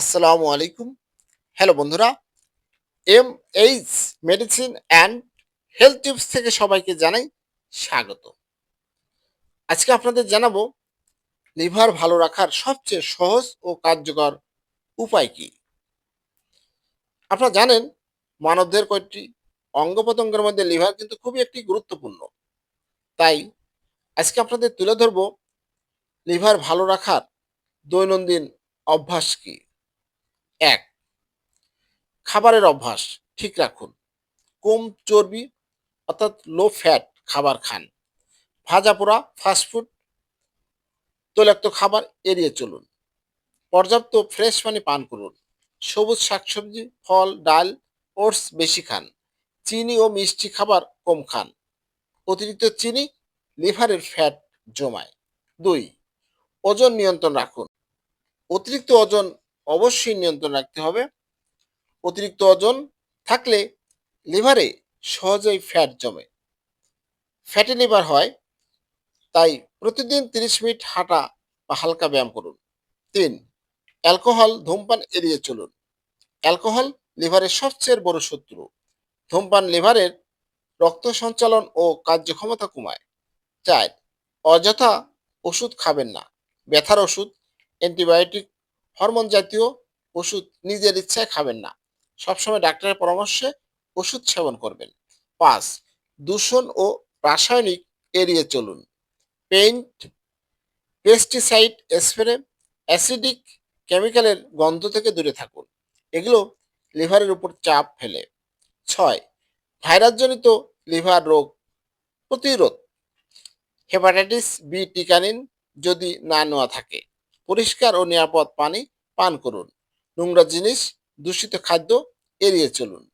আসসালামু আলাইকুম। হ্যালো বন্ধুরা M H medicine and health tips থেকে সবাইকে জানাই স্বাগত। আজকে আপনাদের জানাব, লিভার ভালো রাখার সবচেয়ে সহজ ও কার্যকর উপায় কি? আপনারা জানেন মানবদের কয়েকটি অঙ্গ প্রত্যঙ্গের মধ্যে লিভার কিন্তু খুবই একটি গুরুত্বপূর্ণ। তাই আজকে আপনাদের তুলে ধরবো, লিভার ভালো রাখার দৈনন্দিন অভ্যাস কি? এক, খাবারের অভ্যাস ঠিক রাখুন। কম চর্বি অর্থাৎ লো ফ্যাট খাবার খান। ভাজা পোড়া ফাস্টফুড তৈলাক্ত খাবার এড়িয়ে চলুন। পর্যাপ্ত ফ্রেশ পানি পান করুন। সবুজ শাকসবজি, ফল, ডাল, ওটস বেশি খান। চিনি ও মিষ্টি খাবার কম খান। অতিরিক্ত চিনি লিভারের ফ্যাট জমায়। দুই, ওজন নিয়ন্ত্রণ রাখুন। অতিরিক্ত ওজন অবশ্যই নিয়ন্ত্রণ রাখতে হবে। অতিরিক্ত ওজন থাকলে লিভারে সহজেই ফ্যাট জমে। ফ্যাটি লিভার হয়, তাই প্রতিদিন তিরিশ মিনিট হাঁটা বা হালকা ব্যায়াম করুন। তিন, অ্যালকোহল ধূমপান এড়িয়ে চলুন। অ্যালকোহল লিভারের সবচেয়ে বড় শত্রু। ধূমপান লিভারের রক্ত সঞ্চালন ও কার্যক্ষমতা কমায়। চার, অযথা ওষুধ খাবেন না। ব্যথার ওষুধ, অ্যান্টিবায়োটিক হরমোন জাতীয় ওষুধ নিজের ইচ্ছায় খাবেন না। সবসময় ডাক্তারের পরামর্শে ওষুধ সেবন করবেন। পাঁচ, দূষণ ও রাসায়নিক এড়িয়ে চলুন। পেইন্ট, পেস্টিসাইড, স্প্রে, অ্যাসিডিক কেমিক্যালের গন্ধ থেকে দূরে থাকুন। এগুলো লিভারের উপর চাপ ফেলে। ছয়, ভাইরাসজনিত লিভার রোগ প্রতিরোধ। হেপাটাইটিস বি টিকা নিন যদি না নেওয়া থাকে। পরিষ্কার ও নিরাপদ পানি পান করুন। নোংরা জিনিস, দূষিত খাদ্য এড়িয়ে চলুন।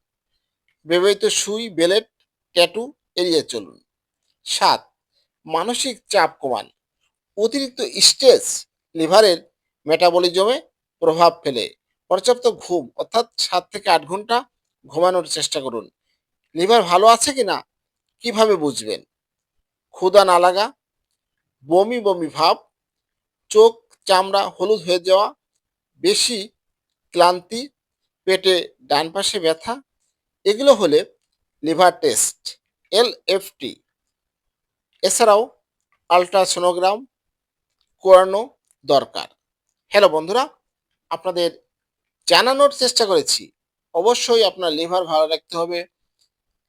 ব্যবহৃত সুই বেলেট ট্যাটু এড়িয়ে চলুন। সাত, মানসিক চাপ কমান। অতিরিক্ত স্ট্রেস লিভারের মেটাবলিজমে প্রভাব ফেলে। পর্যাপ্ত ঘুম, অর্থাৎ সাত থেকে আট ঘণ্টা ঘুমানোর চেষ্টা করুন। লিভার ভালো আছে কি না কীভাবে বুঝবেন? ক্ষুধা না লাগা, বমি বমি ভাব, চোখ চামড়া হলুদ হয়ে যাওয়া, বেশি ক্লান্তি, পেটে ডান পাশে ব্যথা, এগুলো হলে লিভার টেস্ট, এল এফটি এছাড়াও আলট্রাসোনোগ্রাম করানো দরকার। হ্যালো বন্ধুরা, আপনাদের জানানোর চেষ্টা করেছি, অবশ্যই আপনার লিভার ভালো রাখতে হবে।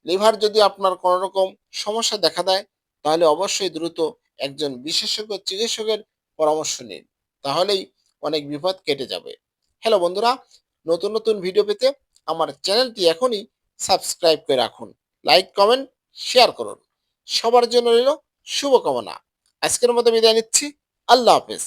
লিভার যদি আপনার কোনো রকম সমস্যা দেখা দেয়, তাহলে অবশ্যই দ্রুত একজন বিশেষজ্ঞ চিকিৎসকের পরামর্শ নিন। তাহলেই অনেক বিপদ কেটে যাবে। হ্যালো বন্ধুরা, নতুন নতুন ভিডিও পেতে আমার চ্যানেলটি এখনই সাবস্ক্রাইব করে রাখুন। লাইক কমেন্ট শেয়ার করুন। সবার জন্য রইল শুভকামনা। আজকের মতো বিদায় নিচ্ছি। আল্লাহ হাফেজ।